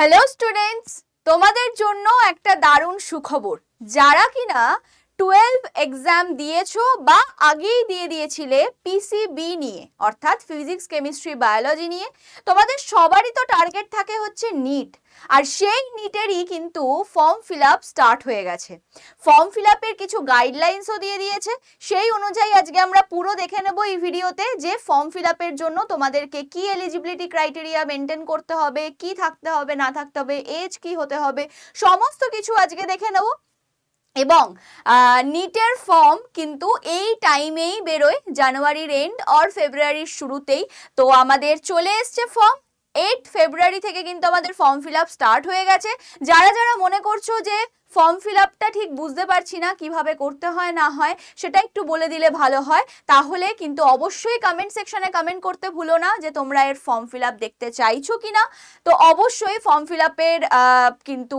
Hello students তোমাদের জন্য একটা দারুণ সুখবর। যারা কিনা টুয়েলভ এক্সাম দিয়েছ বা আগেই দিয়ে দিয়েছিলে পিসিবি নিয়ে, অর্থাৎ ফিজিক্স কেমিস্ট্রি বায়োলজি নিয়ে, তোমাদের সবারই তো টার্গেট থাকে হচ্ছে নিট আর সেই নিটেরই কিন্তু ফর্ম ফিল আপ স্টার্ট হয়ে গেছে। ফর্ম ফিল আপের কিছু গাইডলাইন্সও দিয়ে দিয়েছে, সেই অনুযায়ী আজকে আমরা পুরো দেখে নেব এই ভিডিওতে যে ফর্ম ফিল আপের জন্য তোমাদেরকে কি এলিজিবিলিটি ক্রাইটেরিয়া মেনটেন করতে হবে, কি থাকতে হবে, না থাকতে হবে এজ কি হতে হবে, সমস্ত কিছু আজকে দেখে নেব। এবং নিটের ফর্ম কিন্তু এই টাইমেই বেরোয়, জানুয়ারির এন্ড অর ফেব্রুয়ারির শুরুতেই। তো আমাদের চলে এসছে ফর্ম এইট ফেব্রুয়ারি থেকে কিন্তু আমাদের ফর্ম ফিল আপ স্টার্ট হয়ে গেছে। যারা যারা মনে করছ যে ফর্ম ফিল আপটা ঠিক বুঝতে পারছি না কীভাবে করতে হয়, না হয়, সেটা একটু বলে দিলে ভালো হয়। তাহলে কিন্তু অবশ্যই কমেন্ট সেকশনে কমেন্ট করতে ভুলো না যে তোমরা এর ফর্ম ফিল আপ দেখতে চাইছো কিনা। তো অবশ্যই ফর্ম ফিল আপের কিন্তু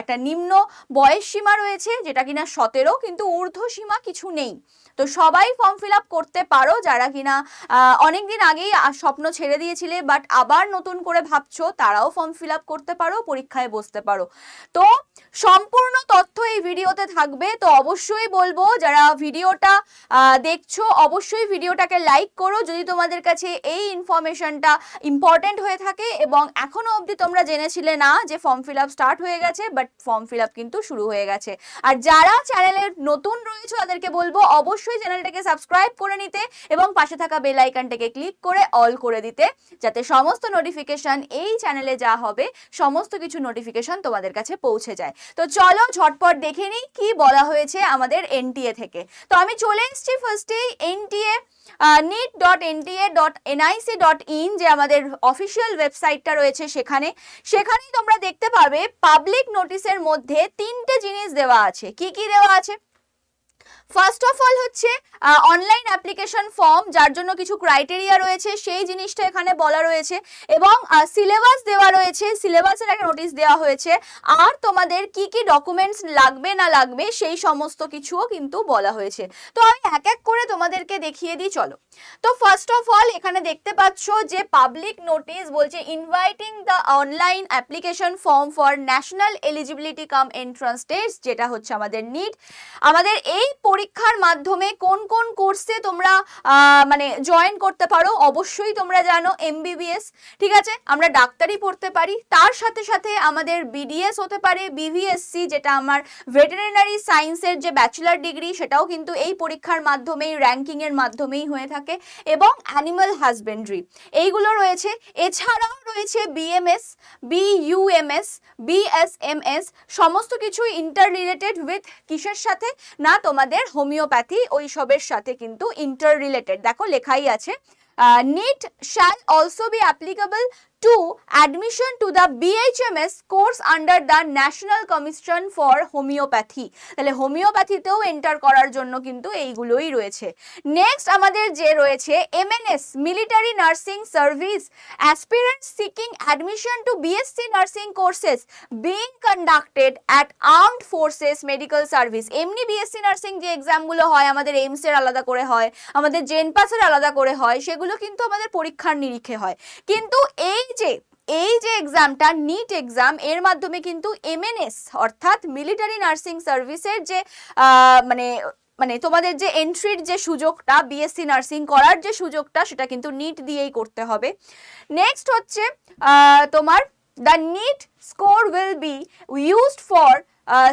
একটা নিম্ন বয়স সীমা রয়েছে, যেটা কিনা সতেরো, কিন্তু ঊর্ধ্ব সীমা কিছু নেই। তো সবাই ফর্ম ফিল আপ করতে পারো, যারা কিনা অনেক দিন আগেই স্বপ্ন ছেড়ে দিয়েছিলে বাট আবার নতুন করে ভাবছ, তারাও ফর্ম ফিল আপ করতে পারো, পরীক্ষায় বসতে পারো। তো সম্পূর্ণ তথ্য এই ভিডিওতে থাকবে। তো অবশ্যই বলব, যারা ভিডিওটা দেখছ, অবশ্যই ভিডিওটাকে লাইক করো। যদি তোমাদের কাছে এই ইনফরমেশনটা ইম্পর্টেন্ট হয়ে থাকে এবং এখনও অবধি তোমরা জেনেছিলে না যে ফর্ম ফিল আপ স্টার্ট হয়ে গেছে বাট ফর্ম ফিল আপ কিন্তু শুরু হয়ে গেছে। আর যারা চ্যানেলের নতুন রয়েছে, তাদেরকে বলব, অবশ্যই চ্যানেলটাকে সাবস্ক্রাইব করে নিতে এবং পাশে থাকা বেল আইকনটাকে ক্লিক করে অল করে দিতে, যাতে সমস্ত নোটিফিকেশন এই চ্যানেলে যা হবে, সমস্ত কিছু নোটিফিকেশন তোমাদের কাছে পৌঁছে যায়। তো চলো ঝটপট দেখে নিই কি বলা হয়েছে আমাদের এনটিএ থেকে। তো আমি চলে এসেছি ফার্স্টেই NTA NEET dot NTA dot NIC dot in যে আমাদের অফিসিয়াল ওয়েবসাইটটা রয়েছে সেখানে। সেখানেই তোমরা দেখতে পাবে পাবলিক নোটিসের মধ্যে তিনটে জিনিস দেওয়া আছে। কি কি দেওয়া আছে? ফার্স্ট অফ অল হচ্ছে অনলাইন অ্যাপ্লিকেশন ফর্ম যার জন্য কিছু ক্রাইটেরিয়া রয়েছে, সেই জিনিসটা এখানে বলা রয়েছে এবং সিলেবাস দেওয়া রয়েছে সিলেবাসের একটা নোটিশ দেওয়া হয়েছে। আর তোমাদের কি কি ডকুমেন্টস লাগবে না লাগবে, সেই সমস্ত কিছুও কিন্তু বলা হয়েছে। তো আমি এক এক করে তোমাদেরকে দেখিয়ে দিই, চলো। তো ফার্স্ট অফ অল এখানে দেখতে পাচ্ছ যে পাবলিক নোটিশ বলছে inviting the online application form for national eligibility cum entrance test যেটা হচ্ছে আমাদের নিট আমাদের এই পরীক্ষার মাধ্যমে কোন কোন কোর্সে তোমরা মানে জয়েন করতে পারো, অবশ্যই তোমরা জানো এমবিবিএস ঠিক আছে? আমরা ডাক্তারি পড়তে পারি, তার সাথে সাথে আমাদের বিডিএস হতে পারে বিভিএসসি যেটা আমার ভেটেরিনারি সায়েন্সের যে ব্যাচেলার ডিগ্রি সেটাও কিন্তু এই পরীক্ষার মাধ্যমেই র্যাঙ্কিংয়ের মাধ্যমেই হয়ে থাকে, এবং অ্যানিমাল হাজবেন্ড্রি এইগুলো রয়েছে। এছাড়াও রয়েছে বিএমএস বিইউএমএস বিএসএমএস সমস্ত কিছু ইন্টার রিলেটেড উইথ কিসের সাথে? না তোমাদের হোমিওপ্যাথি ওই সবের সাথে কিন্তু ইন্টার রিলেটেড দেখো লেখাই আছে। NEET shall also be applicable to admission to the BHMS course under the national commission for homoeopathy তাহলে হোমিওপ্যাথিতেও এন্টার করার জন্য কিন্তু এইগুলোই রয়েছে। নেক্সট আমাদের যে রয়েছে MNS military nursing service aspirant seeking admission to BSc nursing courses being conducted at armed forces medical service এমনি বিএসসি নার্সিং যে এক্সামগুলো হয়, আমাদের এইমসের আলাদা করে হয়, আমাদের জেনপাসের আলাদা করে হয়, সেগুলো কিন্তু আমাদের পরীক্ষার নিরীক্ষে হয়। কিন্তু এই যে, এই যে এক্সামটা নিট এক্সাম এর মাধ্যমে কিন্তু এমএনএস অর্থাৎ মিলিটারি নার্সিং সার্ভিসের যে মানে মানে তোমাদের যে এন্ট্রির যে সুযোগটা বিএসসি নার্সিং করার যে সুযোগটা, সেটা কিন্তু নিট দিয়েই করতে হবে। নেক্সট হচ্ছে তোমার the NEET score will be used for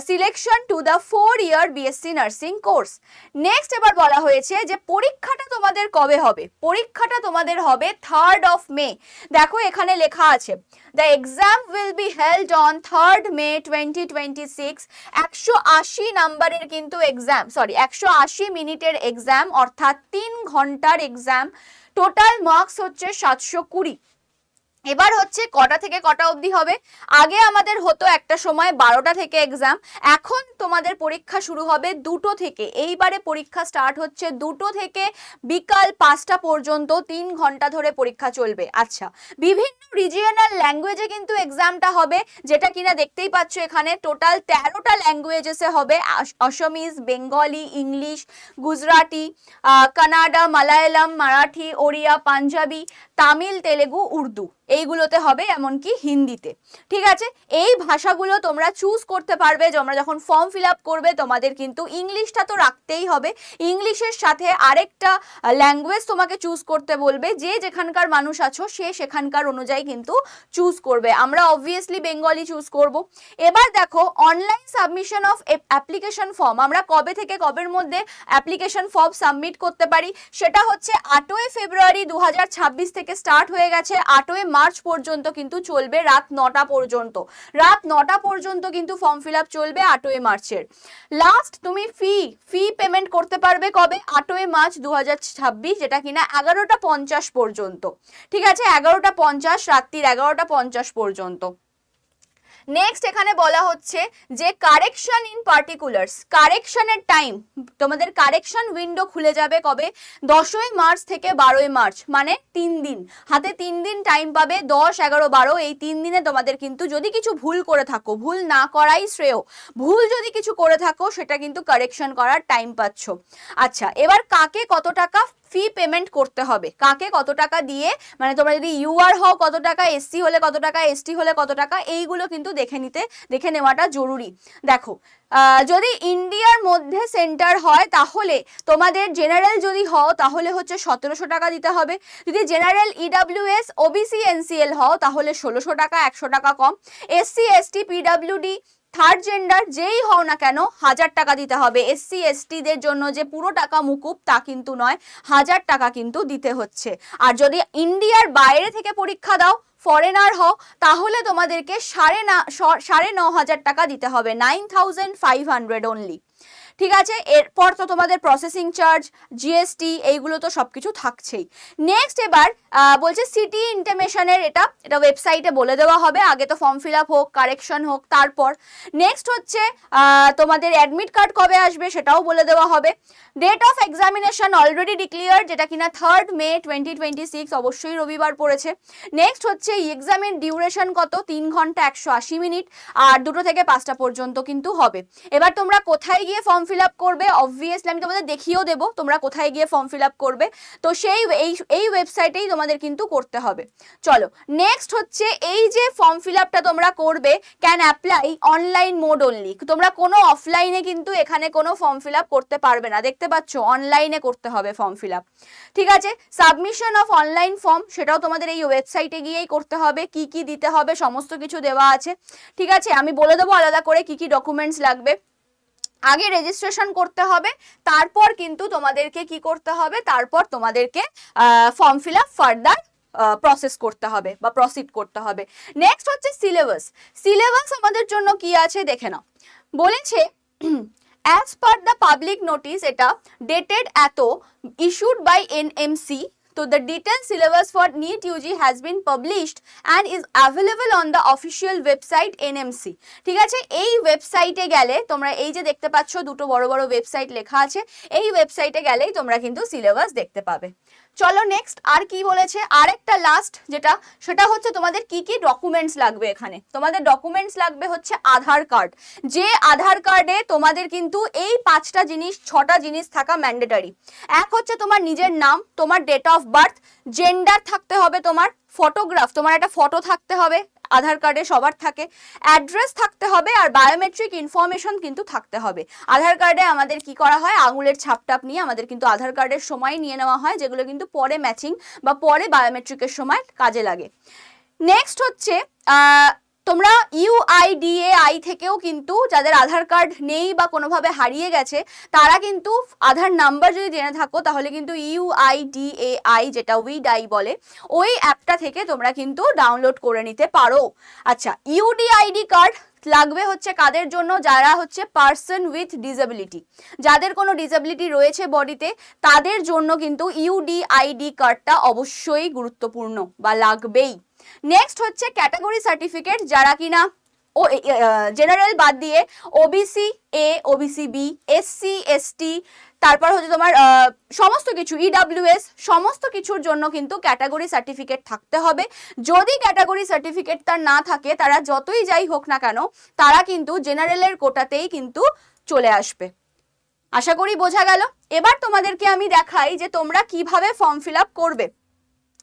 selection to the four year BSc nursing course next এবার বলা হয়েছে যে পরীক্ষাটা তোমাদের কবে হবে? পরীক্ষাটা তোমাদের হবে থার্ড অফ মে দেখো এখানে লেখা আছে the exam will be held on third May twenty twenty six একশো আশি নাম্বারের কিন্তু এক্সাম সরি একশো আশি মিনিটের এক্সাম অর্থাৎ তিন ঘণ্টার এক্সাম টোটাল মার্কস হচ্ছে সাতশো কুড়ি। এবার হচ্ছে কটা থেকে কটা অবধি হবে? আগে আমাদের হতো একটা সময় বারোটা থেকে এক্সাম এখন তোমাদের পরীক্ষা শুরু হবে দুটো থেকে। এইবারে পরীক্ষা স্টার্ট হচ্ছে দুটো থেকে বিকাল পাঁচটা পর্যন্ত, তিন ঘণ্টা ধরে পরীক্ষা চলবে। আচ্ছা বিভিন্ন রিজিয়নাল ল্যাঙ্গুয়েজে কিন্তু এক্সামটা হবে, যেটা কিনা দেখতেই পাচ্ছ এখানে টোটাল তেরোটা ল্যাঙ্গুয়েজেসে হবে। অসমিজ, বেঙ্গলি, ইংলিশ, গুজরাটি কানাডা, মালায়ালাম, মারাঠি, ওড়িয়া, পাঞ্জাবি, তামিল, তেলেগু, উর্দু। এইগুলোতে হবে এমনকি হিন্দিতে। ঠিক আছে? এই ভাষাগুলো তোমরা চুজ করতে পারবে তোমরা যখন ফর্ম ফিল আপ করবে, তোমাদের কিন্তু ইংলিশটা তো রাখতেই হবে। ইংলিশের সাথে আরেকটা ল্যাঙ্গুয়েজ তোমাকে চুজ করতে বলবে। যে যেখানকার মানুষ আছো, সে সেখানকার অনুযায়ী কিন্তু চুজ করবে। আমরা অবভিয়াসলি বেঙ্গলি চুজ করব। এবার দেখো online submission of application form আমরা কবে থেকে কবের মধ্যে অ্যাপ্লিকেশন ফর্ম সাবমিট করতে পারি? সেটা হচ্ছে আটই ফেব্রুয়ারি দু হাজার ছাব্বিশ থেকে স্টার্ট হয়ে গেছে। আটই মার্চ পর্যন্ত কিন্তু চলবে রাত নটা পর্যন্ত। রাত নটা পর্যন্ত কিন্তু ফর্ম ফিল চলবে আটই মার্চের। লাস্ট তুমি ফি ফি পেমেন্ট করতে পারবে কবে? আটই মার্চ দু হাজার ছাব্বিশ, যেটা কিনা এগারোটা পঞ্চাশ পর্যন্ত। ঠিক আছে? এগারোটা পঞ্চাশ, রাত্রির এগারোটা পঞ্চাশ পর্যন্ত। নেক্সট এখানে বলা হচ্ছে যে কারেকশন ইন পার্টিকুলার্স কারেকশনের টাইম তোমাদের কারেকশন উইন্ডো খুলে যাবে কবে? দশই মার্চ থেকে বারোই মার্চ মানে তিন দিন। হাতে তিন দিন টাইম পাবে, দশ, এগারো, বারো, এই তিন দিনে তোমাদের কিন্তু যদি কিছু ভুল করে থাকো, ভুল না করাই শ্রেয়। ভুল যদি কিছু করে থাকো, সেটা কিন্তু কারেকশন করার টাইম পাচ্ছ। আচ্ছা এবার কাকে কত টাকা ফি পেমেন্ট করতে হবে। কাকে কত টাকা দিয়ে মানে তোমরা যদি ইউআর হও কত টাকা এসসি হলে কত টাকা এসটি হলে কত টাকা, এইগুলো কিন্তু দেখে নিতে, দেখে নেওয়াটা জরুরি। দেখো যদি ইন্ডিয়ার মধ্যে সেন্টার হয়, তাহলে তোমাদের জেনারেল যদি হও, তাহলে হচ্ছে সতেরোশো টাকা দিতে হবে। যদি জেনারেল ইডাব্লিউএস ওবিসি এনসিএল হও, তাহলে ষোলোশো টাকা, একশো টাকা কম। এসসি এসটি পিডাব্লিউডি থার্ড জেন্ডার যেই হও না কেন, হাজার টাকা দিতে হবে। এসসি এসটিদের জন্য যে পুরো টাকা মুকুব, তা কিন্তু নয়, হাজার টাকা কিন্তু দিতে হচ্ছে। আর যদি ইন্ডিয়ার বাইরে থেকে পরীক্ষা দাও ফরেনার হও, তাহলে তোমাদেরকে সাড়ে না সাড়ে ন হাজার টাকা দিতে হবে nine thousand five hundred only ঠিক আছে? এরপর তো তোমাদের প্রসেসিং চার্জ জিএসটি এইগুলো তো সব কিছু থাকছেই। নেক্সট এবার বলছে সিটি ইন্টিমেশনের এটা এটা ওয়েবসাইটে বলে দেওয়া হবে। আগে তো ফর্ম ফিল আপ হোক কারেকশন হোক, তারপর। নেক্সট হচ্ছে তোমাদের অ্যাডমিট কার্ড কবে আসবে সেটাও বলে দেওয়া হবে। Date of examination already declare যেটা কিনা third May twenty twenty six অবশ্যই রবিবার পড়েছে। নেক্সট হচ্ছে এক্সামের ডিউরেশন কত? তিন ঘণ্টা একশো আশি মিনিট। আর দুটো থেকে পাঁচটা পর্যন্ত কিন্তু হবে। এবার তোমরা কোথায় গিয়ে ফর্ম ফিল আপ করবে অবভিয়াসলি আমি তোমাদের দেখিয়েও দেবো তোমরা কোথায় গিয়ে ফর্ম ফিল আপ করবে। তো সেই, এই এই ওয়েবসাইটেই তোমাদের কিন্তু করতে হবে। চলো নেক্সট হচ্ছে এই যে ফর্ম ফিল আপটা তোমরা করবে can apply online mode only তোমরা কোনো অফলাইনে কিন্তু এখানে কোনো ফর্ম ফিল আপ করতে পারবে না। দেখতে পাচ্ছ অনলাইনে করতে হবে ফর্ম ফিল আপ ঠিক আছে? সাবমিশন অফ অনলাইন ফর্ম সেটাও তোমাদের এই ওয়েবসাইটে গিয়েই করতে হবে। কি কি দিতে হবে, সমস্ত কিছু দেওয়া আছে। ঠিক আছে? আমি বলে দেবো আলাদা করে কি কি ডকুমেন্টস লাগবে। আগে রেজিস্ট্রেশন করতে হবে, তারপর কিন্তু তোমাদেরকে কি করতে হবে, তারপর তোমাদেরকে form fill up further process করতে হবে বা প্রসিড করতে হবে। নেক্সট হচ্ছে সিলেবাস সিলেবাস আমাদের জন্য কি আছে দেখে নাও। বলেছে as per the public notice এটা ডেটেড এত ইস্যুড বাই এনএমসি তো the detailed syllabus for NEET UG has been published and is available on the official website NMC ঠিক আছে এই ওয়েবসাইটে গেলে তোমরা এই যে দেখতে পাচ্ছ দুটো বড় বড় ওয়েবসাইট লেখা আছে এই ওয়েবসাইটে গেলেই তোমরা কিন্তু সিলেবাস দেখতে পাবে চলো নেক্সট আর কি বলেছে? আরেকটা লাস্ট যেটা, সেটা হচ্ছে তোমাদের কি কি ডকুমেন্টস লাগবে এখানে? তোমাদের ডকুমেন্টস লাগবে হচ্ছে আধার কার্ড যে আধার কার্ডে তোমাদের কিন্তু এই পাঁচটা জিনিস, ছটা জিনিস থাকা ম্যান্ডেটারি এক হচ্ছে তোমার নিজের নাম, তোমার ডেট অফ বার্থ জেন্ডার থাকতে হবে তোমার ফটোগ্রাফ তোমার একটা ফটো থাকতে হবে। আধার কার্ডে সবার থাকে। অ্যাড্রেস থাকতে হবে আর বায়োমেট্রিক ইনফরমেশন কিন্তু থাকতে হবে। আধার কার্ডে আমাদের কি করা হয়? আঙুলের ছাপটাপ নিয়ে আমাদের কিন্তু আধার কার্ডের সময় নিয়ে নেওয়া হয়, যেগুলো কিন্তু পরে ম্যাচিং বা পরে বায়োমেট্রিকের সময় কাজে লাগে। নেক্সট হচ্ছে তোমরা ইউআইডিএআই থেকেও কিন্তু যাদের আধার কার্ড নেই বা কোনোভাবে হারিয়ে গেছে, তারা কিন্তু আধার নাম্বার যদি জেনে থাকো, তাহলে কিন্তু ইউআইডিএআই যেটা উইডাই বলে, ওই অ্যাপটা থেকে তোমরা কিন্তু ডাউনলোড করে নিতে পারো। আচ্ছা ইউডিআইডি কার্ড লাগবে হচ্ছে কাদের জন্য? যারা হচ্ছে পার্সন উইথ ডিসেবিলিটি যাদের কোনো ডিসেবিলিটি রয়েছে বডিতে, তাদের জন্য কিন্তু ইউডিআইডি কার্ডটা অবশ্যই গুরুত্বপূর্ণ বা লাগবেই। নেক্সট হচ্ছে ক্যাটাগরি সার্টিফিকেট যারা কিনা, ও জেনারেল বাদ দিয়ে OBC A OBC B SC ST তারপর হচ্ছে তোমার সমস্ত কিছু ইডাব্লিউএস e সমস্ত কিছুর জন্য কিন্তু ক্যাটাগরি সার্টিফিকেট থাকতে হবে। যদি ক্যাটাগরি সার্টিফিকেট তার না থাকে, তারা যতই যাই হোক না কেন, তারা কিন্তু জেনারেলের কোটাতেই কিন্তু চলে আসবে। আশা করি বোঝা গেল। এবার তোমাদেরকে আমি দেখাই যে তোমরা কীভাবে ফর্ম ফিল করবে।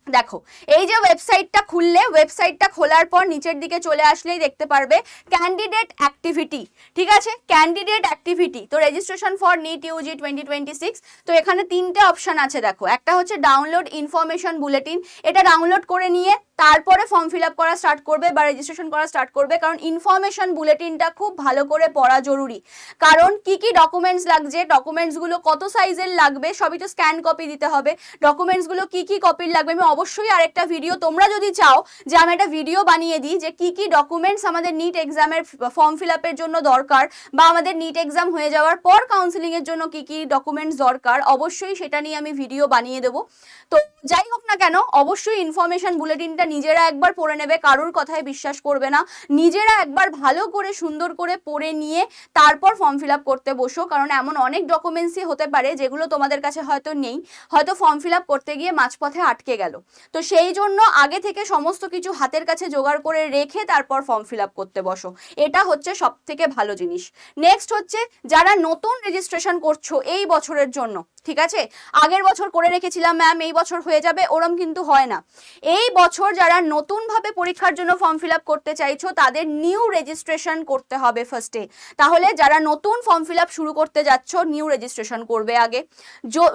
দেখো, এই যে ওয়েবসাইটটা খুললে ওয়েবসাইটটা খোলার পর নিচের দিকে চলে আসলেই দেখতে পারবে ক্যান্ডিডেট অ্যাক্টিভিটি ঠিক আছে? ক্যান্ডিডেট অ্যাক্টিভিটি তো registration for NEET UG twenty twenty six তো এখানে তিনটে অপশান আছে দেখো। একটা হচ্ছে ডাউনলোড ইনফরমেশন বুলেটিন এটা ডাউনলোড করে নিয়ে তারপরে ফর্ম ফিল আপ করা স্টার্ট করবে বা রেজিস্ট্রেশন করা স্টার্ট করবে, কারণ ইনফরমেশন বুলেটিনটা খুব ভালো করে পড়া জরুরি। কারণ কি কি ডকুমেন্টস লাগছে ডকুমেন্টসগুলো কত সাইজের লাগবে, সবই তো স্ক্যান কপি দিতে হবে। ডকুমেন্টসগুলো কি কি কপির লাগবে, আমি অবশ্যই আরেকটা ভিডিও তোমরা যদি চাও যে আমি একটা ভিডিও বানিয়ে দিই যে কি কি ডকুমেন্টস আমাদের নিট এক্সামের ফর্ম ফিল আপের জন্য দরকার বা আমাদের নিট এক্সাম হয়ে যাওয়ার পর কাউন্সিলিং এর জন্য কি কি ডকুমেন্টস দরকার, অবশ্যই সেটা নিয়ে আমি ভিডিও বানিয়ে দেবো। তো যাই হোক না কেন, অবশ্যই ইনফরমেশন বুলেটিনটা নিজেরা একবার পরে নেবে, কারোর কথায় বিশ্বাস করবে না। নিজেরা একবার ভালো করে, সুন্দর করে পড়ে নিয়ে তারপর ফর্ম ফিল করতে বসো, কারণ এমন অনেক ডকুমেন্টসই হতে পারে যেগুলো তোমাদের কাছে হয়তো নেই। হয়তো ফর্ম ফিল করতে গিয়ে মাঝপথে আটকে গেল। তো সেই জন্য আগে থেকে সমস্ত কিছু হাতের কাছে জোগাড় করে রেখে তারপর ফর্ম ফিল করতে বসো। এটা হচ্ছে সব থেকে ভালো জিনিস। নেক্সট হচ্ছে, যারা নতুন রেজিস্ট্রেশন করছ এই বছরের জন্য ঠিক আছে? আগের বছর করে রেখেছিলাম ম্যাম এই বছর হয়ে যাবে, ওরম কিন্তু হয় না। এই বছর যারা নতুনভাবে পরীক্ষার জন্য ফর্ম ফিল করতে চাইছো, তাদের নিউ রেজিস্ট্রেশন করতে হবে ফার্স্টে তাহলে যারা নতুন ফর্ম ফিল শুরু করতে যাচ্ছ নিউ রেজিস্ট্রেশন করবে আগে।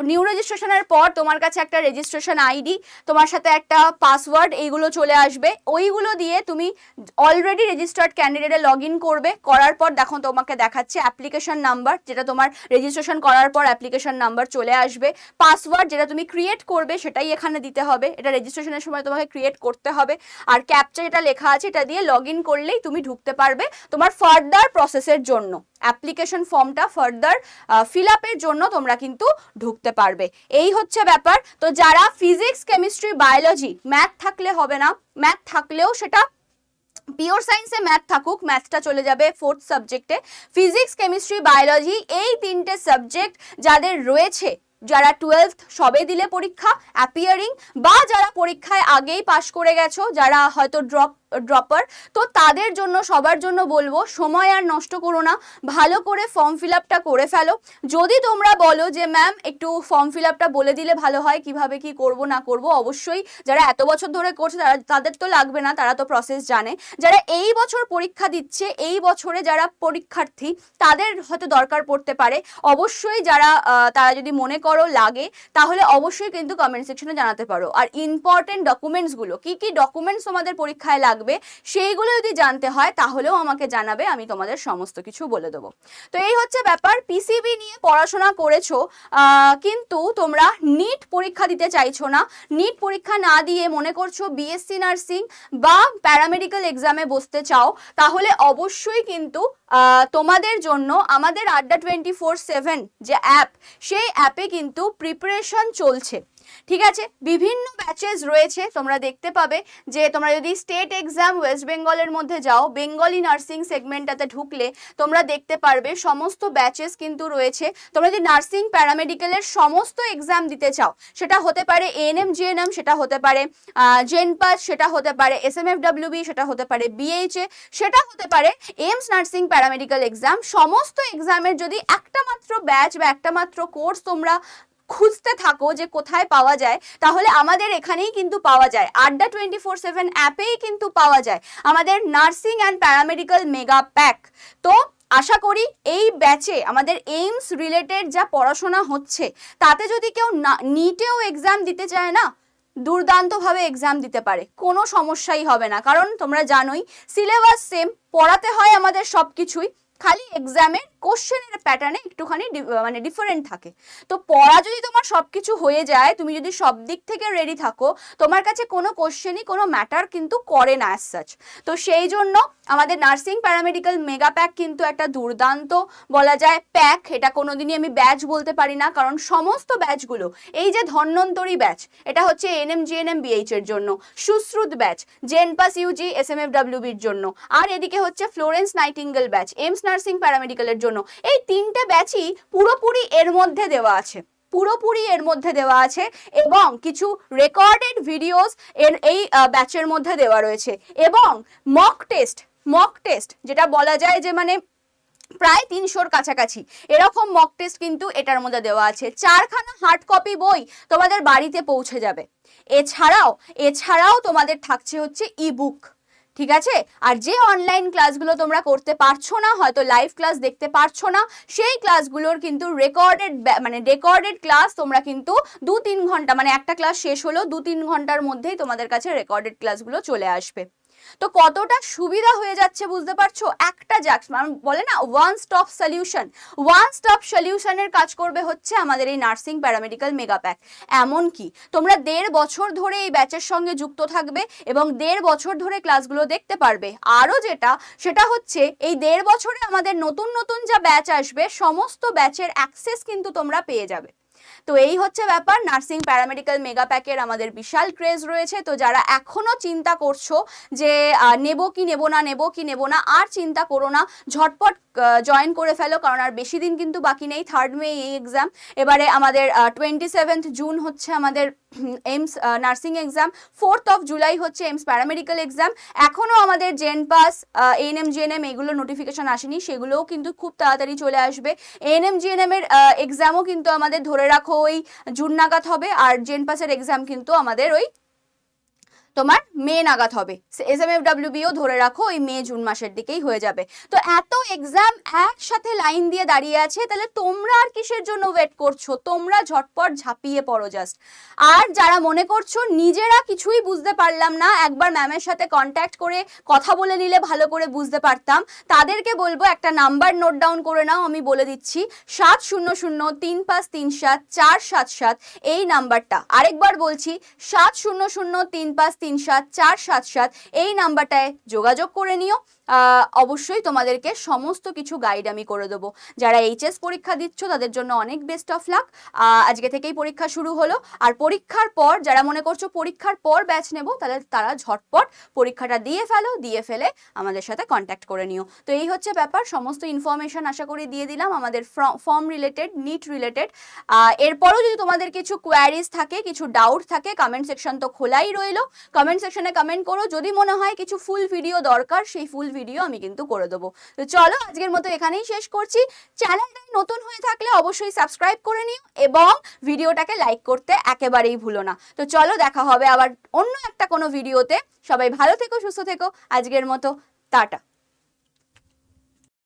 নিউ রেজিস্ট্রেশনের পর তোমার কাছে একটা রেজিস্ট্রেশন আইডি তোমার সাথে একটা পাসওয়ার্ড এইগুলো চলে আসবে। ওইগুলো দিয়ে তুমি অলরেডি রেজিস্টার্ড ক্যান্ডিডেটে লগ ইন করবে। করার পর দেখো তোমাকে দেখাচ্ছে অ্যাপ্লিকেশন নাম্বার যেটা তোমার রেজিস্ট্রেশন করার পর অ্যাপ্লিকেশন নাম্বার চলে আসবে। পাসওয়ার্ড যেটা তুমি ক্রিয়েট করবে সেটাই এখানে দিতে হবে। এটা রেজিস্ট্রেশনের সময় তোমাকে ক্রিয়েট করতে হবে। আর ক্যাপচা যেটা লেখা আছে এটা দিয়ে লগ করলেই তুমি ঢুকতে পারবে তোমার ফার্দার প্রসেসের জন্য। অ্যাপ্লিকেশন ফর্মটা ফার্দার ফিল আপের জন্য তোমরা কিন্তু ঢুকতে পারবে। এই হচ্ছে ব্যাপার। তো যারা ফিজিক্স কেমিস্ট্রি বায়োলজি ম্যাথ থাকলে হবে না। ম্যাথ থাকলেও সেটা পিওর সায়েন্সে ম্যাথ থাকুক ম্যাথটা চলে যাবে ফোর্থ সাবজেক্টে ফিজিক্স কেমিস্ট্রি বায়োলজি এই তিনটে সাবজেক্ট যাদের রয়েছে, যারা টুয়েলভ সবে দিলে পরীক্ষা অ্যাপিয়ারিং বা যারা পরীক্ষায় আগেই পাশ করে গেছো, যারা হয়তো ড্রপ ড্রপার তো তাদের জন্য, সবার জন্য বলব, সময় আর নষ্ট করো না। ভালো করে ফর্ম ফিল আপটা করে ফেলো। যদি তোমরা বলো যে ম্যাম একটু ফর্ম ফিল আপটা বলে দিলে ভালো হয়, কীভাবে কি করব, না করব? অবশ্যই যারা এত বছর ধরে করছে, তারা, তাদের তো লাগবে না, তারা তো প্রসেস জানে। যারা এই বছর পরীক্ষা দিচ্ছে, এই বছরে যারা পরীক্ষার্থী, তাদের হয়তো দরকার পড়তে পারে। অবশ্যই যারা তারা যদি মনে করো লাগে, তাহলে অবশ্যই কিন্তু কমেন্ট সেকশনে জানাতে পারো। আর ইম্পর্টেন্ট ডকুমেন্টসগুলো কি কি ডকুমেন্টস তোমাদের পরীক্ষায় লাগবে? লাগবে সেইগুলো যদি জানতে হয় তাহলেও আমাকে জানাবে, আমি তোমাদের সমস্ত কিছু বলে দেবো। তো এই হচ্ছে ব্যাপার পিসিবি নিয়ে পড়াশোনা করেছ কিন্তু তোমরা নিট পরীক্ষা দিতে চাইছো না। নিট পরীক্ষা না দিয়ে মনে করছ বিএসসি নার্সিং বা প্যারামেডিক্যাল এক্সামে বসতে চাও, তাহলে অবশ্যই কিন্তু তোমাদের জন্য আমাদের আড্ডা টোয়েন্টি ফোর সেভেন যে অ্যাপ, সেই অ্যাপে কিন্তু প্রিপারেশন চলছে। ঠিক আছে? বিভিন্ন ব্যাচেস রয়েছে, তোমরা দেখতে পাবে যে তোমরা যদি স্টেট এক্সাম ওয়েস্ট বেঙ্গলের মধ্যে যাও বেঙ্গলি নার্সিং সেগমেন্টটাতে ঢুকলে তোমরা দেখতে পারবে সমস্ত ব্যাচেস কিন্তু রয়েছে। তোমরা যদি নার্সিং প্যারামেডিক্যালের সমস্ত এক্সাম দিতে চাও, সেটা হতে পারে এএনএম জিএনএম সেটা হতে পারে জেনপাস সেটা হতে পারে এস এম এফ ডাব্লিউবি সেটা হতে পারে বিএইচএ সেটা হতে পারে এমস নার্সিং প্যারামেডিক্যাল এক্সাম সমস্ত এক্সামের যদি একটা মাত্র ব্যাচ বা একটা মাত্র কোর্স তোমরা খুঁজতে থাকো যে কোথায় পাওয়া যায়, তাহলে আমাদের এখানেই কিন্তু পাওয়া যায়। আড্ডা টোয়েন্টি ফোর সেভেন অ্যাপেই কিন্তু পাওয়া যায়। আমাদের nursing and paramedical mega pack. তো আশা করি এই ব্যাচে আমাদের এইমস রিলেটেড যা পড়াশোনা হচ্ছে, তাতে যদি কেউ না, নিটেও এক্সাম দিতে চায় না, দুর্দান্তভাবে এক্সাম দিতে পারে। কোনো সমস্যাই হবে না। কারণ তোমরা জানোই সিলেবাস সেম পড়াতে হয় আমাদের সব কিছুই খালি এক্সামের কোশ্চেনের প্যাটার্নে একটুখানি মানে ডিফারেন্ট থাকে। তো পড়া যদি তোমার সব কিছু হয়ে যায়, তুমি যদি সব দিক থেকে রেডি থাকো, তোমার কাছে কোনো কোশ্চেনই কোনো ম্যাটার কিন্তু করে না অ্যাজ সাচ তো সেই জন্য আমাদের নার্সিং প্যারামেডিক্যাল মেগা প্যাক কিন্তু একটা দুর্দান্ত বলা যায় প্যাক এটা কোনোদিনই আমি ব্যাচ বলতে পারি না, কারণ সমস্ত ব্যাচগুলো এই যে ধন্বন্তরী ব্যাচ এটা হচ্ছে এনএম জিএনএম বিএইচ এর জন্য, Sushruta batch JENPAS UG S M F ডাব্লিউবির জন্য। আর এদিকে হচ্ছে Florence Nightingale batch AIIMS nursing প্যারামেডিক্যালের জন্য। এই তিনটে ব্যাচই পুরোপুরি এর মধ্যে দেওয়া আছে। পুরোপুরি এর মধ্যে দেওয়া আছে এবং কিছু রেকর্ডেড ভিডিওস এর এই ব্যাচের মধ্যে দেওয়া রয়েছে। এবং মক টেস্ট মক টেস্ট যেটা বলা যায় যে মানে প্রায় তিনশোর কাছাকাছি। এরকম মক টেস্ট কিন্তু এটার মধ্যে দেওয়া আছে। চারখানা হার্ড কপি বই তোমাদের বাড়িতে পৌঁছে যাবে। এছাড়াও এছাড়াও তোমাদের থাকছে হচ্ছে ইবুক ঠিক আছে? আর যে অনলাইন ক্লাসগুলো তোমরা করতে পারছ না, হয়তো লাইভ ক্লাস দেখতে পারছ না, সেই ক্লাসগুলোর কিন্তু রেকর্ডেড মানে রেকর্ডেড ক্লাস তোমরা কিন্তু দু তিন ঘণ্টা মানে একটা ক্লাস শেষ হলো দু তিন ঘণ্টার মধ্যেই তোমাদের কাছে রেকর্ডেড ক্লাসগুলো চলে আসবে। তো কতটা সুবিধা হয়ে যাচ্ছে বুঝতে পারছ? একটা যাক মানে বলে না one stop solution one stop সলিউশনের কাজ করবে হচ্ছে আমাদের এই নার্সিং প্যারামেডিক্যাল মেগা প্যাক এমন কি, তোমরা দেড় বছর ধরে এই ব্যাচের সঙ্গে যুক্ত থাকবে এবং দেড় বছর ধরে ক্লাসগুলো দেখতে পারবে। আরও যেটা, সেটা হচ্ছে এই দেড় বছরে আমাদের নতুন নতুন যা ব্যাচ আসবে, সমস্ত ব্যাচের অ্যাক্সেস কিন্তু তোমরা পেয়ে যাবে। তো এই হচ্ছে ব্যাপার। নার্সিং প্যারামেডিক্যাল মেগা প্যাকের আমাদের বিশাল ক্রেজ রয়েছে। তো যারা এখনও চিন্তা করছ যে নেব কি নেব না, নেব কি নেব না, আর চিন্তা করো না, ঝটপট জয়েন করে ফেলো, কারণ আর বেশি দিন কিন্তু বাকি নেই। থার্ড মে এই এক্সাম এবারে আমাদের টোয়েন্টি জুন হচ্ছে আমাদের AIIMS nursing exam fourth of July হচ্ছে এইমস প্যারামেডিক্যাল এক্সাম এখনও আমাদের জেন পাস এএনএম জিএনএম এগুলো নোটিফিকেশান আসেনি, সেগুলোও কিন্তু খুব তাড়াতাড়ি চলে আসবে। এএনএম জিএনএমের এক্সামও কিন্তু আমাদের ধরে রাখো, ওই জুন নাগাদ হবে, আর জেন পাসের এক্সাম কিন্তু আমাদের ওই তোমার মে নাগাদ হবে। এস এম এফ ধরে রাখো, ওই মে, জুন মাসের দিকেই হয়ে যাবে। তো এত এক্সাম একসাথে লাইন দিয়ে দাঁড়িয়ে আছে, তাহলে তোমরা আর কিসের জন্য ওয়েট করছ? তোমরা ঝটপট ঝাঁপিয়ে পড়ো জাস্ট আর যারা মনে করছ, নিজেরা কিছুই বুঝতে পারলাম না, একবার ম্যামের সাথে কন্ট্যাক্ট করে কথা বলে নিলে ভালো করে বুঝতে পারতাম। তাদেরকে বলব, একটা নাম্বার নোট ডাউন করে নাও, আমি বলে দিচ্ছি। সাত শূন্য শূন্য, তিন পাঁচ তিন সাত, চার সাত সাত, এই নাম্বারটা আরেকবার বলছি, সাত শূন্য শূন্য, তিন পাঁচ তিন সাত চার সাত সাত এই নাম্বারটায় যোগাযোগ করে নিও। অবশ্যই তোমাদেরকে সমস্ত কিছু গাইড আমি করে দেবো। যারা এইচএস পরীক্ষা দিচ্ছ, তাদের জন্য অনেক বেস্ট অফ লাক আজকে থেকেই পরীক্ষা শুরু হলো। আর পরীক্ষার পর, যারা মনে করছ পরীক্ষার পর ব্যাচ নেব, তাহলে তারা ঝটপট পরীক্ষাটা দিয়ে ফেলো, দিয়ে ফেলে আমাদের সাথে কন্ট্যাক্ট করে নিও। তো এই হচ্ছে ব্যাপার, সমস্ত ইনফরমেশন আশা করি দিয়ে দিলাম। আমাদের ফর্ম রিলেটেড নিট রিলেটেড এরপরও যদি তোমাদের কিছু কোয়ারিজ থাকে, কিছু ডাউট থাকে কমেন্ট সেকশন তো খোলাই রইল। কমেন্ট সেকশনে কমেন্ট করো। যদি মনে হয় কিছু ফুল ভিডিও দরকার, সেই ফুল ভিডিও আমি কিন্তু করে দেবো। তো চলো আজকের মতো এখানেই শেষ করছি। চ্যানেলটা নতুন হয়ে থাকলে অবশ্যই সাবস্ক্রাইব করে নিও এবং ভিডিওটাকে লাইক করতে একেবারেই ভুলো না। তো চলো দেখা হবে আবার অন্য একটা কোনো ভিডিওতে সবাই ভালো থেকো, সুস্থ থেকো। আজকের মতো, টাটা।